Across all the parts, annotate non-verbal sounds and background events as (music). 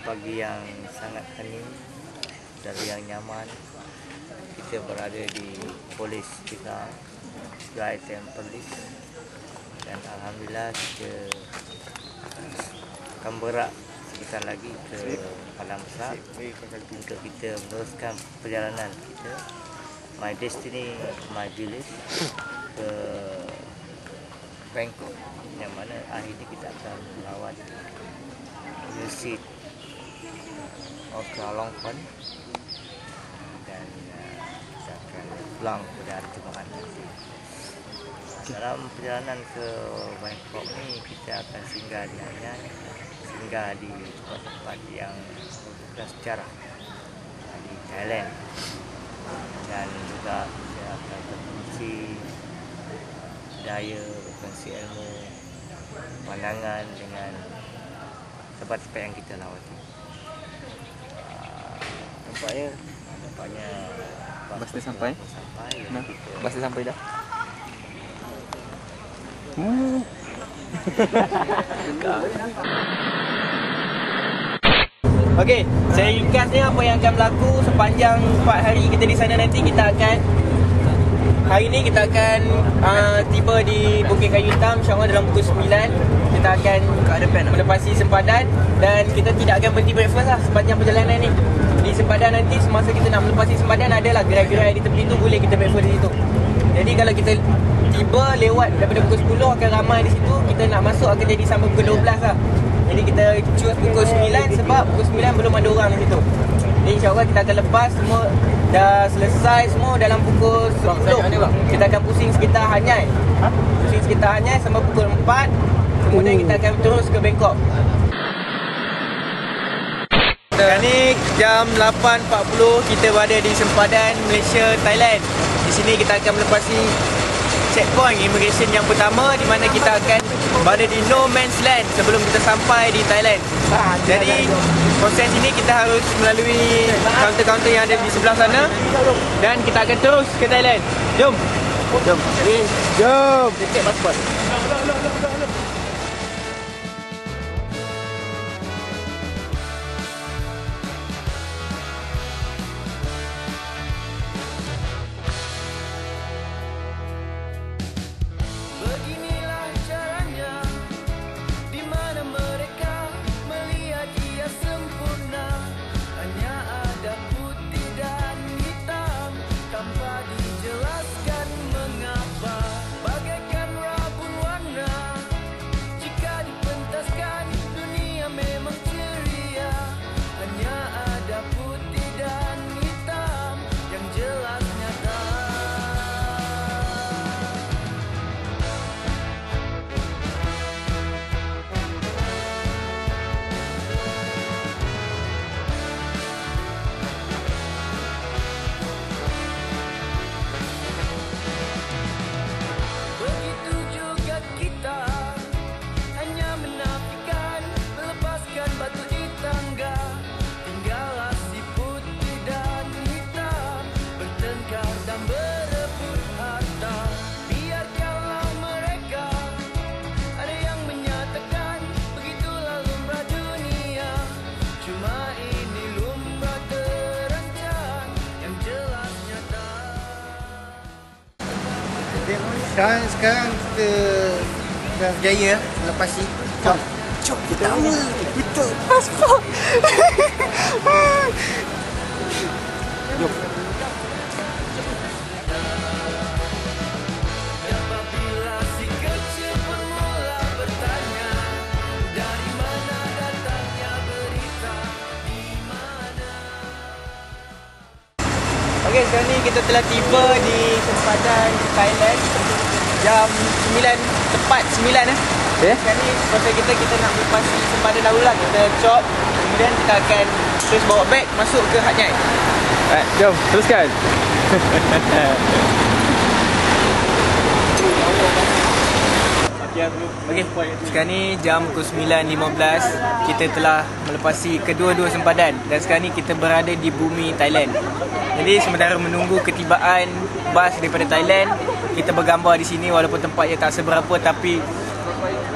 pagi yang sangat hening dari yang nyaman. Kita berada di polis kita Guide and Police. Dan alhamdulillah kita akan berak sekitar lagi ke Padang Besar untuk kita meneruskan perjalanan kita. My destiny my village ke Bangkok yang mana akhirnya kita akan melawat University of Kuala Lumpur dan uh, kita akan pulang pada hari Jumaat nanti. Dalam perjalanan ke Bangkok ni kita akan singgah di Anyai, singgah di tempat-tempat yang merupakan sejarah di Thailand dan juga kita akan berfungsi daya, berfungsi ilmu, pandangan dengan tempat-tempat yang kita lawati. Nampaknya, nampaknya Bas dia sampai? Sampai. Nah, Kita- bas dia sampai dah. (laughs) Okey, saya ringkasnya apa yang akan berlaku sepanjang 4 hari kita di sana nanti kita akan Hari ni kita akan uh, tiba di Bukit Kayu Hitam insyaAllah dalam pukul 9 Kita akan melepasi sempadan Dan kita tidak akan berhenti breakfast lah sepanjang perjalanan ni. Di sempadan nanti semasa kita nak melepasi sempadan Adalah gerai-gerai di tepi tu boleh kita breakfast di situ. Jadi kalau kita tiba lewat daripada pukul 10 akan ramai di situ Kita nak masuk akan jadi sampai pukul 12 lah. Jadi kita choose pukul 9 sebab pukul 9 belum ada orang di situ jadi insyaAllah kita akan lepas semua Dah selesai semua dalam pukul 10 Kita akan pusing sekitar Hanyai. Pusing sekitar Hanyai sampai pukul 4 Kemudian kita akan terus ke Bangkok. Sekarang ni jam 8.40 Kita berada di sempadan Malaysia, Thailand. Di sini kita akan melepasi checkpoint immigration yang pertama di mana kita akan berada di no man's land sebelum kita sampai di Thailand. Jadi proses ini kita harus melalui kaunter-kaunter yang ada di sebelah sana dan kita akan terus ke Thailand. Jom. Jom. Jom. Cek pasport. Sekarang sekarang kita dah berjaya melepasi. Jom. Jom kita awal. Kita pasport. Apabila si kecil pemula bertanya Dari mana datangnya berita Di mana Okey, sekarang ni kita telah tiba di sempadan Thailand jam 9 tepat 9 eh. Eh? Sekarang ni proses kita kita nak melepasi sempadan dahulu lah. Kita chop kemudian kita akan terus bawa beg masuk ke Hatnyai. Alright, jom teruskan. (laughs) Okey, sekarang ni jam pukul 9.15 Kita telah melepasi kedua-dua sempadan. Dan sekarang ni kita berada di bumi Thailand. Jadi sementara menunggu ketibaan bas daripada Thailand Kita bergambar di sini walaupun tempatnya tak seberapa Tapi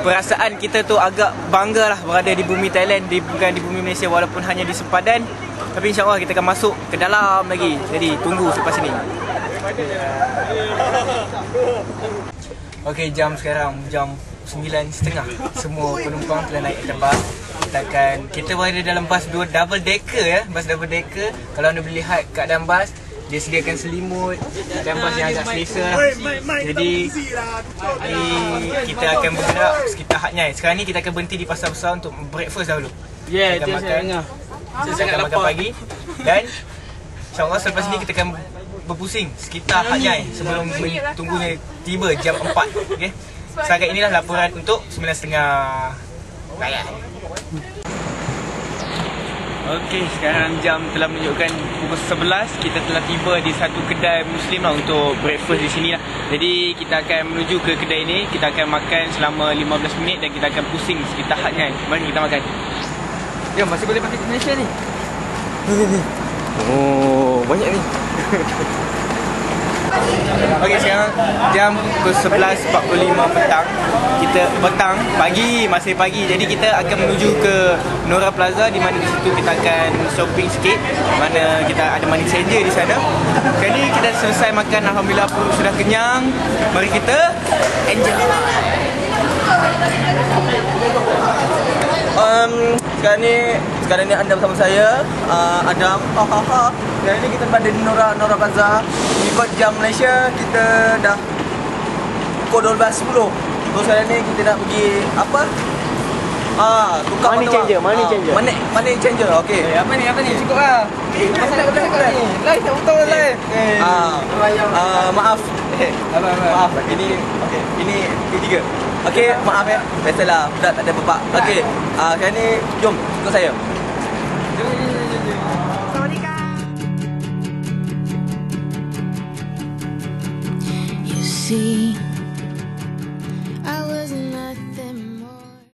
perasaan kita tu agak bangga lah berada di bumi Thailand di, bukan di bumi Malaysia walaupun hanya di sempadan. Tapi insyaAllah kita akan masuk ke dalam lagi. Jadi tunggu selepas ini Okey jam sekarang jam 9.30 semua penumpang telah naik atas bas kita akan kita berada dalam bas dua double decker ya. Bas double decker. Kalau anda boleh lihat keadaan bas dia sediakan selimut. Dan bas yang agak selesa. Lah. jadi ni kita akan bergerak sekitar Hatnyai sekarang ni kita akan berhenti di pasar besar untuk breakfast dahulu. Yeah, kita akan dia saya kita akan makan pagi dan insyaAllah selepas ni kita akan berpusing sekitar Hatnyai sebelum men- tunggunya tiba jam 4 okay? Setakat inilah laporan untuk 9.30 rakyat. Okey, sekarang jam telah menunjukkan pukul 11 Kita telah tiba di satu kedai muslim lah untuk breakfast di sini lah. Jadi kita akan menuju ke kedai ini. Kita akan makan selama 15 minit dan kita akan pusing sekitar Hatnyai Mari kita makan. Jom, masih boleh pakai Malaysia ni. Oh, banyak ni. Okey, sekarang jam pukul 11.45 petang. Kita petang, pagi, masih pagi. Jadi kita akan menuju ke Nora Plaza Di mana di situ kita akan shopping sikit. Mana kita ada money changer di sana. Ni kita selesai makan. Alhamdulillah pun sudah kenyang. Mari kita enjoy. Um, sekarang ni sekarang ni anda bersama saya uh, Adam. Ha ha ha. Sekarang ni kita berada di Nora Nora Plaza. Ikut jam Malaysia kita dah pukul 12.10. So sekarang ni kita nak pergi apa? Ah, tukar Money changer, money Ah, changer. Money money changer. Okey. Eh, apa ni, apa ni? Cukup lah Pasal nak cakap ni Live tak betul live Ah, ah, maaf. Apa, apa Maaf, ini okey. Ini ketiga. Okey, maaf ya. Biasalah, budak tak ada bapak. Okey. Ah, sekarang ni jom ikut saya. You see,